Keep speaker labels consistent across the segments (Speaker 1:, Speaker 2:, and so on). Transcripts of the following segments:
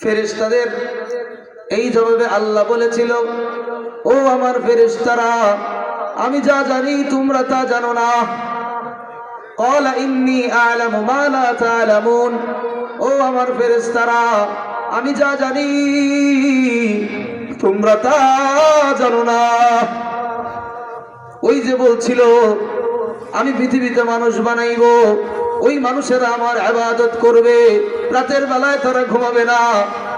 Speaker 1: ফেরেশতাদের এই জবাবে আল্লাহ বলেছিল ও আমার ফেরেশতারা আমি যা জানি তোমরা তা জানো না قال إني أعلم ما لا تعلمون ও আমার ফেরেশতারা আমি যা জানি তোমরা তা জানো না ওই যে বলছিল আমি পৃথিবীতে মানুষ বানাইবো ওই মানুষেরা আমার আবাদত করবে। রাতের বেলায় তারা ঘুমাবে না।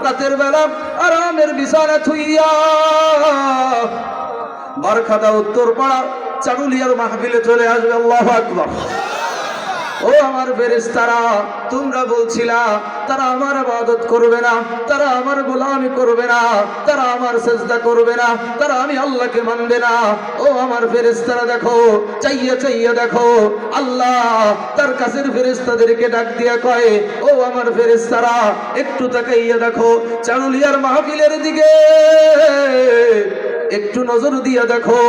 Speaker 1: রাতের বেলা আরামের বিছানা থুইয়া বারখাদা উত্তর পাড়া চারুলিয়ার মাহফিলে চলে আসবে। আল্লাহ আকবার। ও আমার ফেরেশতারা, তোমরা বলছিলা, তারা আমার ইবাদত করবে না, তারা আমার গোলামি করবে না, তারা আমার সেজদা করবে না, তারা আমি আল্লাহকে মানবে না। ও আমার ফেরেশতারা, দেখো, চাইয়া চাইয়া দেখো, আল্লাহ তার কাছের ফেরেশতাদেরকে ডাক দিয়া কয়, ও আমার ফেরেশতারা, একটু তাকাইয়া দেখো, চারুলিয়ার মাহফিলের দিকে, একটু নজর দিয়া দেখো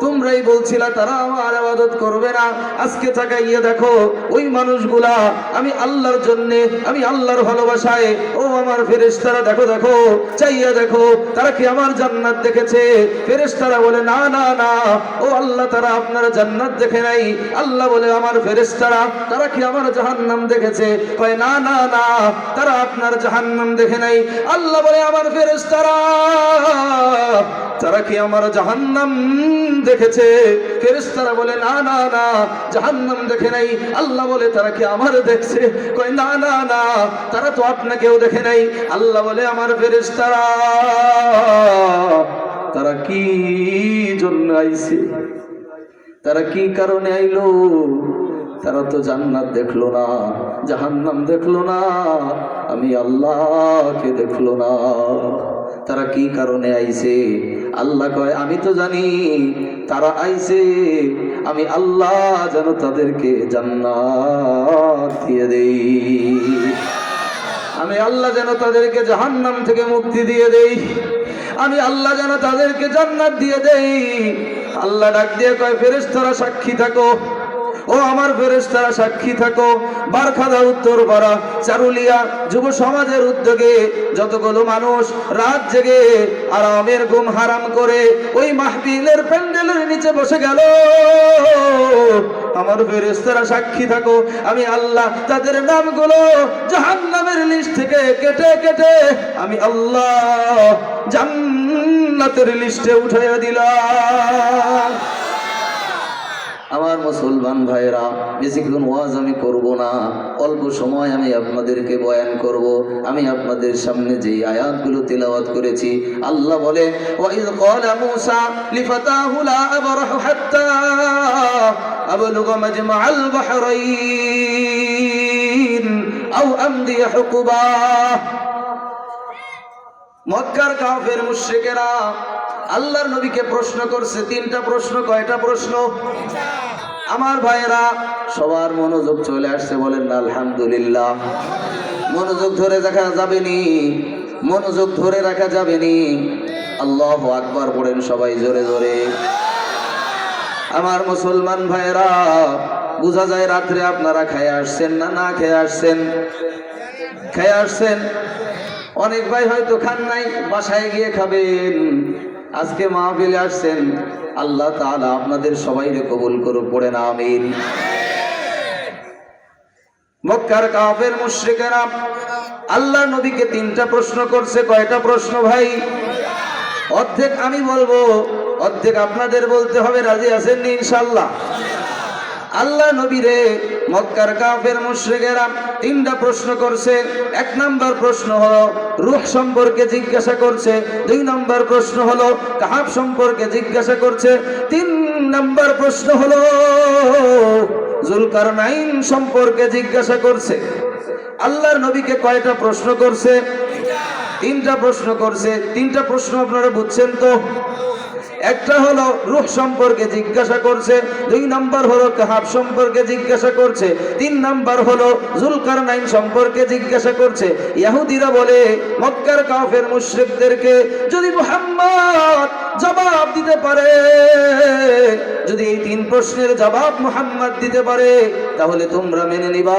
Speaker 1: তোমরাই বলছিলা তারা আমার আবাদত করবে না। আজকে তাকাইয়া দেখো, ওই মানুষগুলা, আমি আল্লাহর জন্য, আমি আল্লাহর ভালোবাসায়, ও আমার ফেরেশতারা, দেখো দেখো, চাইয়া দেখো, তারা কি আমার জান্নাত দেখেছে? ফেরেশতারা বলে, না না না, ও আল্লাহ, তারা আপনারা জান্নাত দেখে নাই। আল্লাহ বলে, আমার ফেরেশতারা, তারা কি আমার জাহান্নাম দেখেছে? কয়, না না না, তারা আপনার জাহান্নাম দেখে নাই। আল্লাহ বলে, আমার ফেরেশতারা, তারা কি আমার জাহান্নাম দেখেছে। ফেরেশতারা বলে, না না না, জাহান্নাম দেখে নাই। আল্লাহ বলে, তারা কি আমার দেখছে? কয়, না না না, তারা তো আপনাকেও দেখে নাই। আল্লাহ বলে, আমার ফেরেশতারা, তারা কি জন্য আইছে? তারা কি কারণে আইলো? তারা তো জান্নাত দেখল না, জাহান্নাম দেখল না, আমি আল্লাহকে দেখল না। তারা কি কারণে আইছে? আল্লাহ কয়, আমি তো জানি তারা আইছে। আমি আল্লাহ যেন তাদেরকে জান্নাত দিয়ে দেই। আমি আল্লাহ যেন তাদেরকে জাহান্নাম থেকে মুক্তি দিয়ে দেই। আমি আল্লাহ যেন তাদেরকে জান্নাত দিয়ে দেই। আল্লাহ ডাক দিয়ে কয় ফেরেস্তরা সাক্ষী থাকো। ও আমার ফেরেশতারা, সাক্ষী থাকো। বারখাদা উত্তর পাড়া চারুলিয়া যুব সমাজের উদ্যোগে যতগুলো মানুষ রাত জেগে আরামের ঘুম হারাম করে, ওই মাহফিলের প্যান্ডেলের নিচে বসে গেল। আমার ফেরেশতারা, সাক্ষী থাকো। আমি আল্লাহ তাদের নামগুলো জাহান্নামের লিস্ট থেকে কেটে কেটে আমি আল্লাহ জান্নাতের লিস্টে উঠাইয়া দিলাম। আমার মুসলমান ভাইরা বেশিক্ষণ ওয়াজ আমি করব না, অল্প সময় আমি আপনাদেরকে বয়ান করব। আমি আপনাদের সামনে যে আয়াতগুলো তেলাওয়াত করেছি, আল্লাহ বলে মক্কার কাফের মুশরিকেরা আল্লাহর নবীকে প্রশ্ন করছে, তিনটা প্রশ্ন, কয়টা প্রশ্ন? আমার ভাইয়েরা, সবার মনোযোগ চলে আসছে বলেন না, আলহামদুলিল্লাহ। মনোযোগ ধরে রাখা যাবে নি মনোযোগ ধরে রাখা যাবে নি আল্লাহ আকবার পড়েন সবাই জোরে জোরে। আমার মুসলমান ভাইয়েরা, বোঝা যায় রাত্রে আপনারা খেয়ে আসছেন না না খেয়ে আসছেন? খেয়ে আসছেন? অনেক ভাই হয়তো খান নাই, বাসায় গিয়ে খাবেন। আজকে মাহফিলে আসছেন, আল্লাহ তাআলা আপনাদের সবাইকে কবুল করুক, পড়ে না, আমিন। মক্কার কাফের আল্লাহ নবীকে তিনটা প্রশ্ন করছে, কয়টা প্রশ্ন ভাই? অর্ধেক আমি বলব, অর্ধেক আপনাদের বলতে হবে, রাজি আছেন ইনশাল্লাহ আল্লাহ নবীরে মক্কার কাফের মুশরিকেরা তিনটা প্রশ্ন করছে। এক নাম্বার প্রশ্ন হলো, রূহ সম্পর্কে জিজ্ঞাসা করছে। দুই নাম্বার প্রশ্ন হলো, কাহাব সম্পর্কে জিজ্ঞাসা করছে। তিন নাম্বার প্রশ্ন হলো, জুলকারনাইন সম্পর্কে জিজ্ঞাসা করছে। আল্লাহর নবীকে কয়টা প্রশ্ন করছে? তিনটা প্রশ্ন করছে। তিনটা প্রশ্ন আপনারা বুঝছেন তো? একটা হলো রুহ সম্পর্কে জিজ্ঞাসা করছে, দুই নম্বর হলো কাহাব সম্পর্কে জিজ্ঞাসা করছে, তিন নম্বর হলো জুলকার নাইন সম্পর্কে জিজ্ঞাসা করছে। ইয়াহুদিরা বলে, মক্কার কাফের মুশ্রিকদেরকে যদি মুহাম্মদ জবাব দিতে পারে যদি এই তিন প্রশ্নের জবাব মুহাম্মদ দিতে পারে, তাহলে তোমরা মেনে নিবা।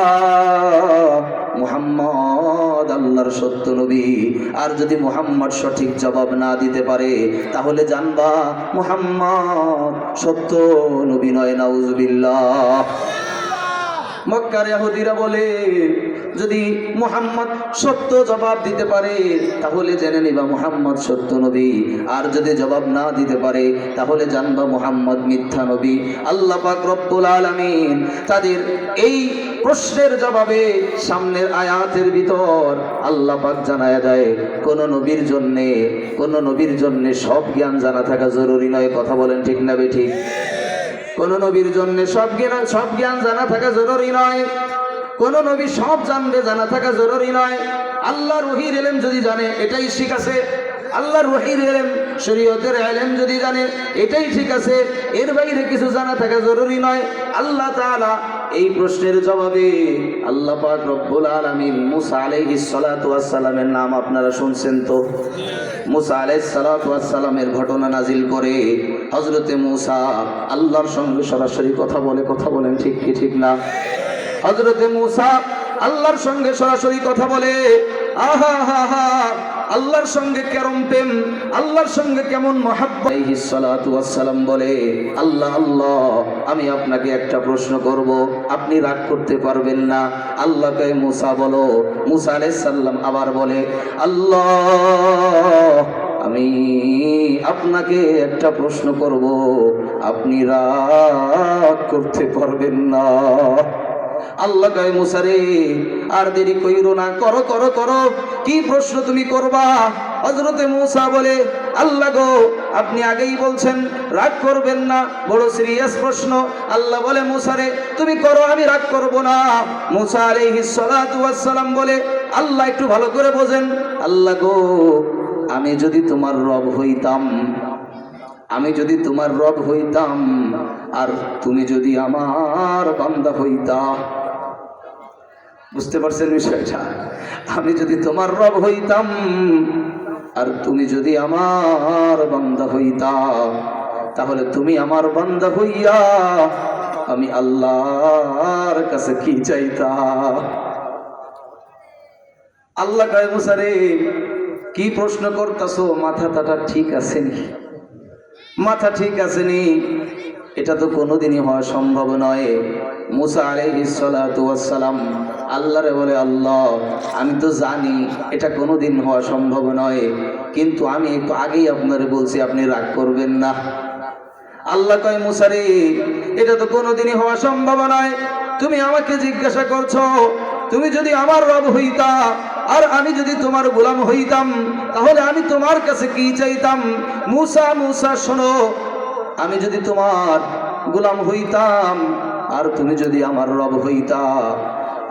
Speaker 1: মুহাম্মদ আল্লাহর সত্য নবী। আর যদি মুহাম্মদ সঠিক জবাব না দিতে পারে, তাহলে জানবা, মুহাম্মদ সত্য নবী নয়, নাউজুবিল্লাহ। মক্কার ইহুদিরা বলে, যদি মুহাম্মদ সত্য জবাব দিতে পারে, তাহলে জেনে নিবা মুহাম্মদ সত্য নবী। আর যদি জবাব না দিতে পারে, তাহলে জানবা মুহাম্মদ মিথ্যা নবী। আল্লাহ পাক রব্বুল আলামিন তাদের এই প্রশ্নের জবাবে সামনের আয়াতের ভিতর আল্লাহ পাক জানায়া দেয়, কোন নবীর জন্যে, কোন নবীর জন্যে সব জ্ঞান জানা থাকা জরুরি নয়। কথা বলেন ঠিক না বে ঠিক? কোন নবীর জন্য সব জ্ঞান সব জ্ঞান জানা থাকা জরুরি নয়। কোন নবী সব জানবে, জানা থাকা জরুরি নয়। আল্লাহর রহির এলেম যদি জানে, এটাই ঠিক আছে। আল্লাহর রহির এলেম, শরীয়তের এলেম যদি জানে, এটাই ঠিক আছে। এর বাইরে কিছু জানা থাকা জরুরি নয়। আল্লাহ তাআলা এই প্রশ্নের জবাবে আল্লাহ পাক রব্বুল আলামিন মুসা আলাইহিস সালাতু ওয়াস সালামের নাম আপনারা শুনছেন তো? মুসা আলাইহিস সালাতু ওয়াস সালামের ঘটনা নাজিল করে হযরতে মুসা আল্লাহর সঙ্গে সরাসরি কথা বলে, কথা বলেন ঠিক কি ঠিক না? হযরতে মুসা আল্লাহর সঙ্গে সরাসরি কথা বলে, আহা হা হা আল্লাহর সঙ্গে কেরম প্রেম, আল্লাহর সঙ্গে কেমন মহাব্বাম বলে, আল্লাহ আল্লাহ, আমি আপনাকে একটা প্রশ্ন করব। আপনি রাগ করতে পারবেন না। আল্লাহকে মুসা বলো। মুসা আলাইসাল্লাম আবার বলে, আল্লাহ, আমি আপনাকে একটা প্রশ্ন করব। আপনি রাগ করতে পারবেন না। আল্লাহ কয় মুসারে আর দেরি কইরো না, করো করো করো। কি প্রশ্ন তুমি করবা? হজরতে মুসা বলে, আল্লাহ গো, আপনি আগেই বলছেন, রাগ করবেন না। বড় সিরিয়াস প্রশ্ন। আল্লাহ বলে মুসারে তুমি করো, আমি রাগ করব না। মুসা আলাইহিস সালাতু ওয়াস সালাম বলে, আল্লাহ একটু ভালো করে বোঝেন। আল্লাহ গো, আমি যদি তোমার রব হইতাম আমি যদি তোমার রব হইতাম, আর তুমি যদি আমার বান্দা হইতা। বুঝতে পারছেন বিষয়টা? আমি যদি তোমার রব হইতাম, আর তুমি যদি আমার বান্দা হইতা, তাহলে তুমি আমার বান্দা হইয়া আমি আল্লাহর কাছে কি চাইতা? আল্লাহ কয় মুসারে কি প্রশ্ন করতাছো? মাথা তাটা ঠিক আছে নি মাথা ঠিক আছে নি এটা তো কোনোদিনই হওয়া সম্ভব নয়। মুসা আলাইহিসালাম আল্লাহরে বলে, আল্লাহ, আমি তো জানি এটা কোনোদিন হওয়া সম্ভব নয়। কিন্তু আমি একটু আগেই আপনারে বলছি, আপনি রাগ করবেন না। আল্লাহ কয় মুসারে এটা তো কোনোদিনই হওয়া সম্ভব নয়। তুমি আমাকে জিজ্ঞাসা করছ, তুমি যদি আমার রব হইতা আর আমি যদি তোমার গোলাম হইতাম, তাহলে আমি তোমার কাছে কি চাইতাম? মুসা মুসা, শোনো, আমি যদি তোমার গোলাম হইতাম, আর তুমি যদি আমার রব হইতা,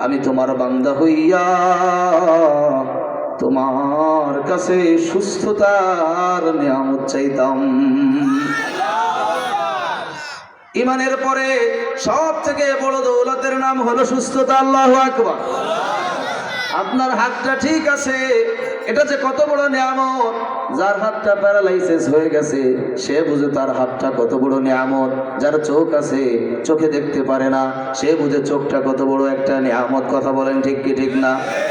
Speaker 1: আমি তোমার বান্দা হইয়া তোমার কাছে সুস্থতার নিয়ামত চাইতাম। ইমানের পরে সব থেকে বড় দৌলতের নাম হলো সুস্থতা, আল্লাহ আকবার। আপনার হাতটা ঠিক আছে। এটা যে কত বড় নিয়ামত। যার হাতটা প্যারালাইসিস হয়ে গেছে, সে বুঝে তার হাতটা কত বড় নিয়ামত। যার চোখ আছে, চোখে দেখতে পারে না, সে বুঝে চোখটা কত বড় একটা নিয়ামত। কথা বলেন ঠিক কি ঠিক না?